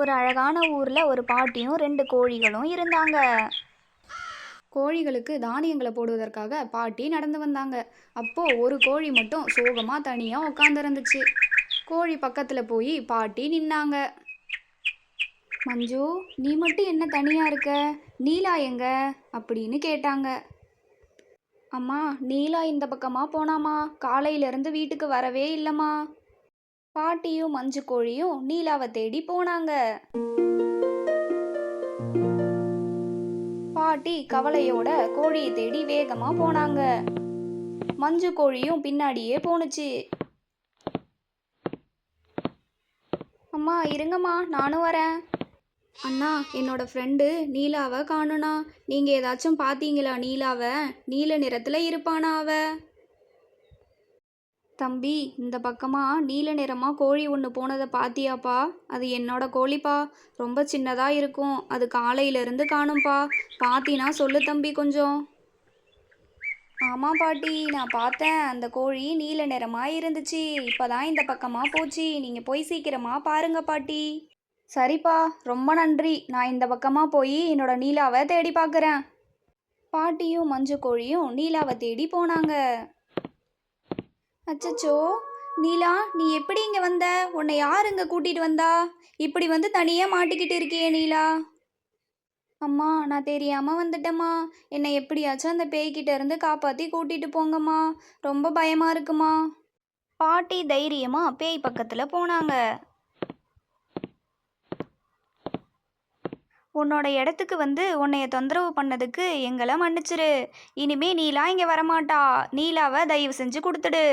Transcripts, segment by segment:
ஒரு அழகான ஊரில் ஒரு பாட்டியும் ரெண்டு கோழிகளும் இருந்தாங்க. கோழிகளுக்கு தானியங்களை போடுவதற்காக பாட்டி நடந்து வந்தாங்க. அப்போ ஒரு கோழி மட்டும் சோகமா தனியா உட்காந்துருந்துச்சு கோழி பக்கத்துல போய் பாட்டி நின்னாங்க. மஞ்சு நீ மட்டும் என்ன தனியா இருக்க? நீலா எங்க? அப்படின்னு கேட்டாங்க. அம்மா நீலா இந்த பக்கமா போனாமா? காலையிலேருந்து வீட்டுக்கு வரவே இல்லைம்மா. பாட்டியும் மஞ்சு கோழியும் நீலாவை தேடி போனாங்க. பாட்டி கவலையோட கோழியை தேடி வேகமா போனாங்க. மஞ்சு கோழியும் பின்னாடியே போணுச்சு. அம்மா இருங்கம்மா நானும் வரேன். அண்ணா என்னோட ஃப்ரெண்டு நீலாவை காணுண்ணா நீங்கள் ஏதாச்சும் பார்த்தீங்களா நீலாவை? நீல நிறத்தில் இருப்பானா அவ? தம்பி இந்த பக்கமாக நீல நிறமாக கோழி ஒன்று போனதை பாத்தியாப்பா? அது என்னோட கோழிப்பா. ரொம்ப சின்னதாக இருக்கும். அது காலையிலேருந்து காணும்பா. பாத்தினா சொல்லு தம்பி கொஞ்சம். ஆமாம் பாட்டி நான் பார்த்தேன். அந்த கோழி நீல நிறமாக இருந்துச்சு. இப்போதான் இந்த பக்கமாக போச்சு. நீங்கள் போய் சீக்கிரமாக பாருங்க பாட்டி. சரிப்பா ரொம்ப நன்றி. நான் இந்த பக்கமாக போய் என்னோட நீலாவை தேடி பார்க்குறேன் பாட்டியும் மஞ்சு கோழியும் நீலாவை தேடி போனாங்க. அச்சச்சோ! நீலா நீ எப்படி இங்கே வந்த? உன்னை யார் இங்கே கூட்டிகிட்டு வந்தா? இப்படி வந்து தனியாக மாட்டிக்கிட்டு இருக்கியே நீலா. அம்மா நான் தெரியாமல் வந்துட்டேம்மா. என்னை எப்படியாச்சும் அந்த பேய்கிட்ட இருந்து காப்பாற்றி கூட்டிகிட்டு போங்கம்மா. ரொம்ப பயமாக இருக்குமா? பாட்டி தைரியமா பேய் பக்கத்தில் போனாங்க. உன்னோட இடத்துக்கு வந்து உன்னைய தொந்தரவு பண்ணதுக்கு எங்களை மன்னிச்சிரு. இனிமே நீலா இங்கே வரமாட்டா. நீலாவை தயவு செஞ்சு கொடுத்துடு.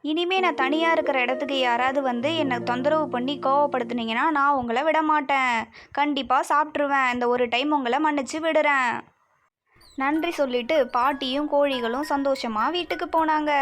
இனிமே நான் தனியாக இருக்கிற இடத்துக்கு யாராவது வந்து என்னை தொந்தரவு பண்ணி கோவப்படுத்துனீங்கன்னா நான் உங்களை விட மாட்டேன். கண்டிப்பாக சாப்பிட்ருவேன் இந்த ஒரு டைம் உங்களை மன்னிச்சு விடுறேன். நன்றி சொல்லிட்டு பாட்டியும் கோழிகளும் சந்தோஷமாக வீட்டுக்கு போனாங்க.